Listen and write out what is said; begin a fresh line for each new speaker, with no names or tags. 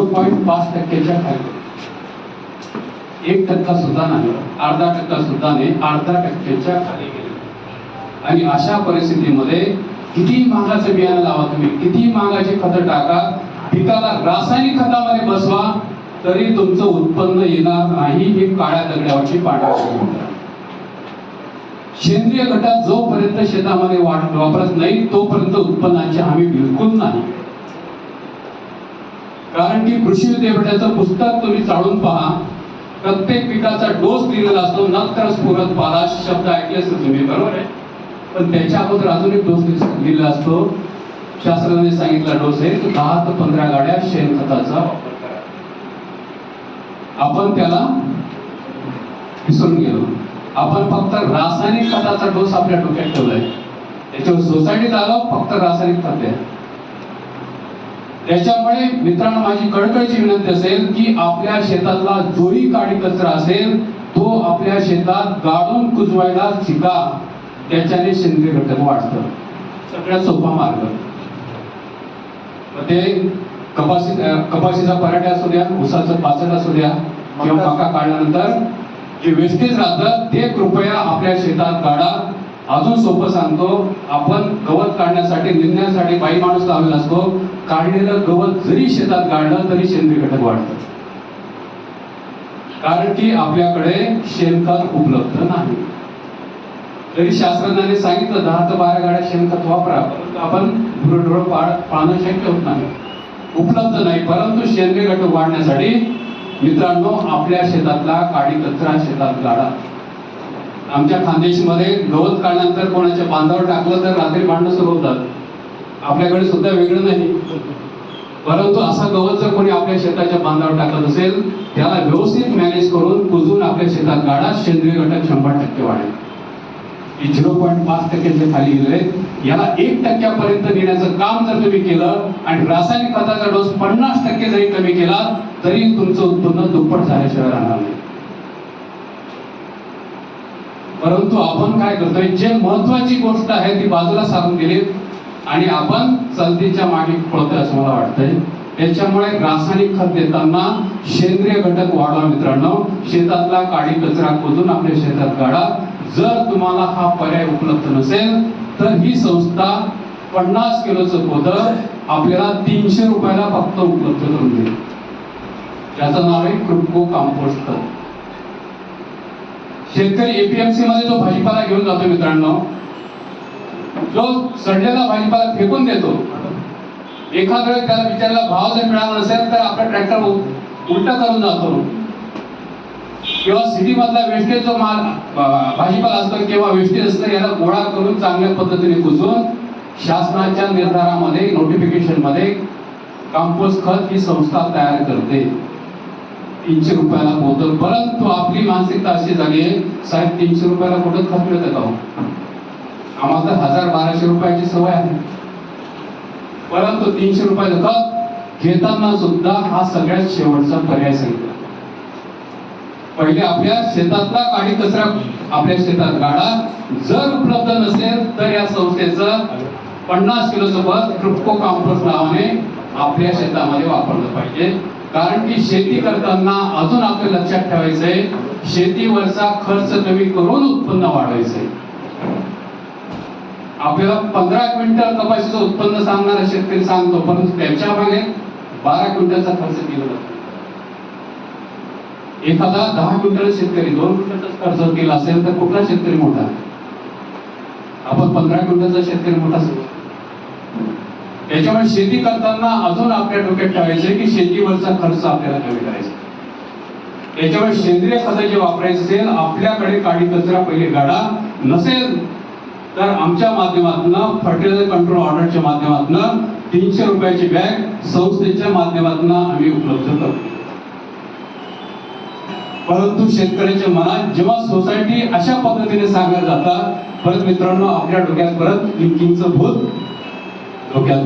Zero point पाच टक्क्याच्या खाली. एक टक्का सुद्धा नाही अर्धा टक्का सुद्धा नाही अर्धा टक्क्याच्या खाली गेले. आणि अशा परिस्थितीमध्ये किती महागाचं बियाणं लावा तुम्ही? किती महागाची खतं टाका? पिकाला रासायनिक खतामध्ये बसवा तरी तुमचं उत्पन्न येणार नाही हे काळ्या दगड्यावरची पांढऱ्या सेंद्रिय घटक जोपर्यंत शेतामध्ये वाट- वापरत नाही तोपर्यंत उत्पन्नाची हमी बिलकुल नाही. कारण की कृषी विद्यापीठाचं पुस्तक तुम्ही चाळून पहा. प्रत्येक पिकाचा डोस दिलेला असतो. नक्तर स्फुरत पाला शब्द ऐकलेच तुम्ही बरोबर आहे? पण त्याच्या अगोदर अजून एक डोस लिहिला असतो. शास्त्रज्ञांनी सांगितला डोस आहे दहा ते पंधरा गाड्या शेणखताचा वापर करा. आपण त्याला विसरून गेलो. आपण फक्त रासायनिक खताचा डोस आपल्या डोक्यात ठेवलाय. त्याच्यावर सोसायटीत आलो फक्त रासायनिक खत आहे त्याच्यामुळे मित्रांनो माझी कळकळीची विनंती असेल की आपल्या शेतातला जोही काडी कचरा असेल तो आपल्या शेतात गाडून कुजवायला शिका. त्याच्याने सेंद्रिय घटक वाढतं. सगळ्यात सोपा मार्ग. ते कपाशी कपाशीचा पराठा असू द्या उसाचं पाचट असू द्या किंवा मका. काढल्यानंतर जे वेस्टेज राहतं ते कृपया आपल्या शेतात काढा अजून सोपं सांगतो आपण गवत काढण्यासाठी निंदण्यासाठी बाई माणूस लावलेला असतो. काढलेलं गवत जरी शेतात काढलं तरी सेंद्रिय घटक वाढतं कारण की आपल्याकडे शेणखत उपलब्ध नाही. तरी शास्त्रज्ञाने सांगितलं दहा ते बारा गाड्या शेणखत वापरा परंतु आपण गुरढोर पाळ पाळणं शक्य होत नाही. उपलब्ध नाही परंतु सेंद्रिय घटक वाढण्यासाठी मित्रांनो आपल्या शेतातला काडी कचरा शेतात गाडा आमच्या खानदेशमध्ये गवत काढल्यानंतर कोणाच्या बांधावर टाकलं तर रात्री भांडणं सुरू होतात. आपल्याकडे सुद्धा वेगळं नाही. परंतु असा गवत जर कोणी आपल्या शेताच्या बांधावर टाकत असेल त्याला व्यवस्थित मॅनेज करून कुजून आपल्या शेतात गाडा सेंद्रिय घटक शंभर टक्के वाढेल. झिरो पॉईंट पाच टक्के जे खाली गेले याला एक टक्क्यापर्यंत नेण्याचं काम जर तुम्ही केलं आणि रासायनिक खताचा डोस पन्नास टक्के जरी कमी केला तरी तुमचं उत्पन्न दुप्पट झाल्याशिवाय राहणार नाही. परंतु आपण काय करतोय जे महत्वाची गोष्ट आहे ती बाजूला सारून गेली आणि आपण चलतीच्या मागे पळतोय असं मला वाटतंय. त्याच्यामुळे रासायनिक खत देताना सेंद्रिय घटक वाढवा मित्रांनो. शेतातला काडी कचरा खोदून आपल्या शेतात काढा. जर तुम्हाला हा पर्याय उपलब्ध नसेल तर ही संस्था पन्नास किलोचं पोतं आपल्याला तीनशे रुपयाला फक्त उपलब्ध करून देईल. त्याचं नाव आहे क्रुपको कंपोस्ट खत. शेतकरी एपीएमसी मध्ये जो भाजीपाला घेऊन जातो मित्रांनो जो सडलेला भाजीपाला फेकून देतो एखाद्या वेळेस त्याला विचारला भाव जर मिळाला नसेल तर आपला ट्रॅक्टर उलटा करून जातो. किंवा सिटी मधला वेस्टेज जो माल भाजीपाला असतो किंवा वेस्टेज असतं याला गोळा करून चांगल्या पद्धतीने कुजून शासनाच्या निर्धारामध्ये नोटिफिकेशनमध्ये कंपोस्ट खत ही संस्था तयार करते. तीनशे रुपयाला पोहोचल परंतु आपली मानसिकता अशी झाली आहे साहेब तीनशे रुपयाला कुठं थकलं का हो? आम्हाला तर हजार बाराशे रुपयाची सवय आहे. परंतु तीनशे रुपयाचं खत घेताना सुद्धा हा सगळ्यात शेवटचा पर्याय सांगितला. पहिले आपल्या शेतातला काडी कचरा आपल्या शेतात गाडा जर उपलब्ध नसेल तर या संस्थेचं पन्नास किलोचं पद ट्रिप्को कंपोस्ट नावाने आपल्या शेतामध्ये वापरलं पाहिजे. कारण की शेती करताना अजून आपल्या लक्षात ठेवायचंय शेतीवरचा खर्च कमी करून उत्पन्न वाढवायचंय. आपल्याला पंधरा क्विंटल कपाशीचं उत्पन्न सांगणारा शेतकरी सांगतो परंतु त्याच्यामागे बारा क्विंटलचा खर्च केला जातो. एखादा दहा क्विंटल शेतकरी दोन क्विंटलचा खर्च केला असेल तर कुठला शेतकरी मोठा? आपण पंधरा क्विंटलचा शेतकरी मोठा समजतो. त्याच्यामुळे शेती करताना अजून आपल्या डोक्यात ठेवायचं की शेतीवरचा खर्च आपल्याला कमी करायचा. त्याच्यामुळे सेंद्रिय खतं जे वापरायचं असेल आपल्याकडे काडी कचरा पहिले गाडा नसेल तर आमच्या माध्यमातून फर्टिलायझर कंट्रोल ऑर्डरच्या माध्यमातून तीनशे रुपयाची बॅग संस्थेच्या माध्यमातून आम्ही उपलब्ध करतो परंतु शेतकऱ्याच्या मनात जेव्हा सोसायटी अशा पद्धतीने सांगत जातात परत मित्रांनो आपल्या डोक्यात परत लिंकिंगचं भूत डोक्यात